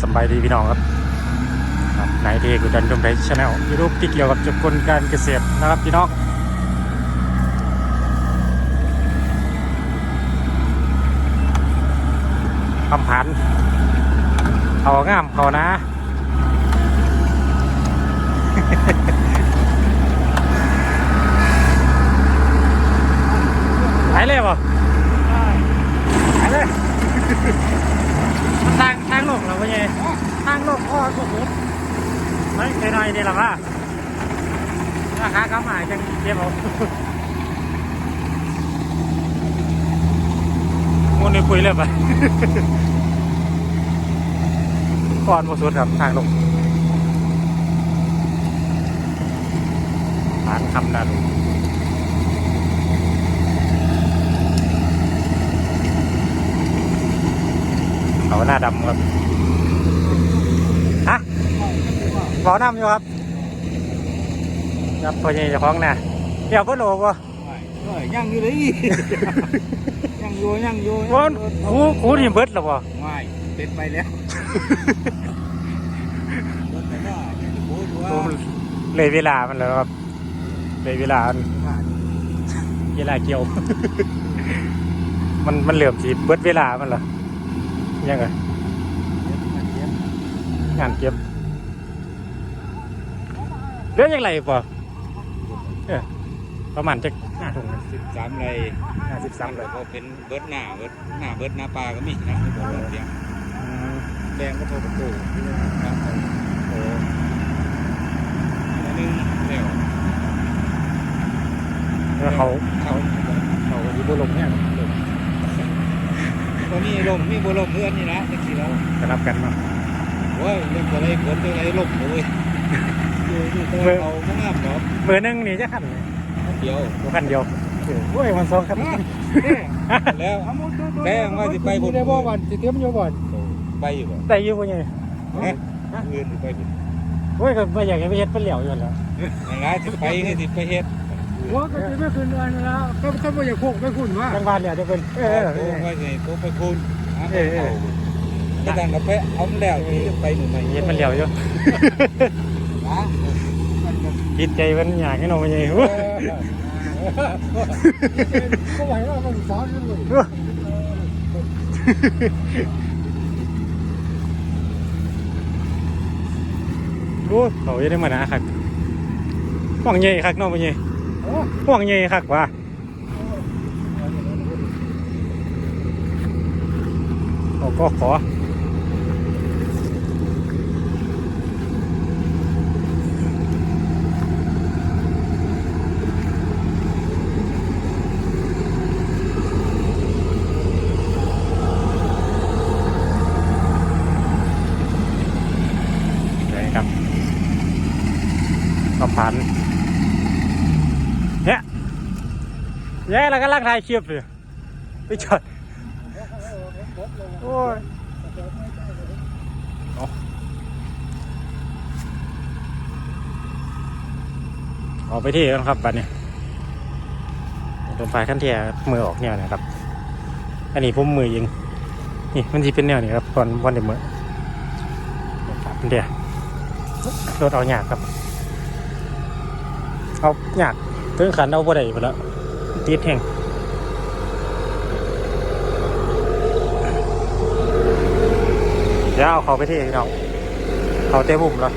สบายดีพี่น้องครับครับนายเทกุดันดมไทยชาแนลยูทูบที่เกี่ยวกับจุกลการเกษตรนะครับพี่น้องคำผันเขางามเขานะหายเลยป่ะหายเลยางทางลงเหรอวะเนี่ยทางลงพ่อสุดสุดไม่เคยน้อยนี่หรอวะราคาเขาหมายจังเจ็บเอางูนี่ปุยเลยปะก่อนหมดสุดครับทางลงผ่านคำนาลูเขาหน้าดำครับ ฮะ ขอน้ำอยู่ครับครับพอใหญ่เจะคล้าของน่ะเดี๋ยวเพิ่นโลกวะเอ้ยยังอยู่เลยยังอยู่ยังอยู่วันครูครูนี่เบิดแล้วบ่ไม่เป็นไปแล้วรถไปว่ายังจะโบ้อยู่ครูว่าเลยเวลามันแล้วครับเลยเวลามันเวลาเกี่ยว มันมันเหลื่อมสีเบิดเวลามันเหรอยังไงงานเก็บ เรื่องยังไงป่ะเออประมาณจะห้าถุงสิบสามไรห้าสิบสามเลยก็เป็นเบิร์ดหน้าเบิร์ดหน้าเบิร์ดหน้าปลาก็มีนะที่บอกว่าเสียงอืมแดงก็โทรประตูครับโอ้อันนึงเร็วแล้วเขาเขาเขาก็อยู่บนลมเนี่ยก็มีลมมีบัวลมเพื่อนนี่นะจังสิแล้วจะรับกันเนาะโอ้ยเรื่องอะไรฝนเรื่องอะไรลมเลย อยู่อยู่ตรงเขาไม่งามหรอกมือหนึงนี่จะขันเลยเดียวตัวขันเดียวเออโอ้ยมันสองขันแล้วแป้งว่าสิไปพุ่นได้บ่วันสิเตรียมอยู่บ่อนไปอยู่บ่แต่อยู่บ่ไงฮะเงินสิไปพุ่นโอ้ยก็ไม่อยากให้ไปเฮ็ดเป็นเหลียวอยู่แล้วนั่นล่ะสิไปให้สิไปเฮ็ดว่าก็สิไม่คืนอันนั้นแล้วก็ก็บ่อยากพกไปคุณว่าจังหวัดเหลียวจะเป็นเออโตไปสิโตไปคุณหาเออเออก็ดังกับไปเอาแล้วที่จะไปหนึ่งใหม่เฮ็ดเป็นเหลียวอยู่ นะจิตใจมันอยากให้น้องไปไงก็ไหวว่ามันสอนอยู่เลยโอ้เขาจะได้มาหนาคักห่วงใหญ่คักน้องไปไงห่วงใหญ่คักว่ะเขาก็ขอเลยครับก็ผ่านเนี่ยเนี่ยเราก็ลักถ่ายคลิปอยู่ไปจอดโอ้ยออาไปที่กันครับบัดนี้โดนไฟขั้นเทียมือออกเนี่ยนะครับ อันนี้ผมมือยิงนี่มันที่เป็นแนวนี้ครับตอนวันเดมือครับเดียรถเอาหยากครับ เอาหยากถึงขันเอาบ่ได้ไปแล้วติดแห้งเดี๋ยวเอาเขาไปที่พี่น้องเขาเต็มมุมแล้ว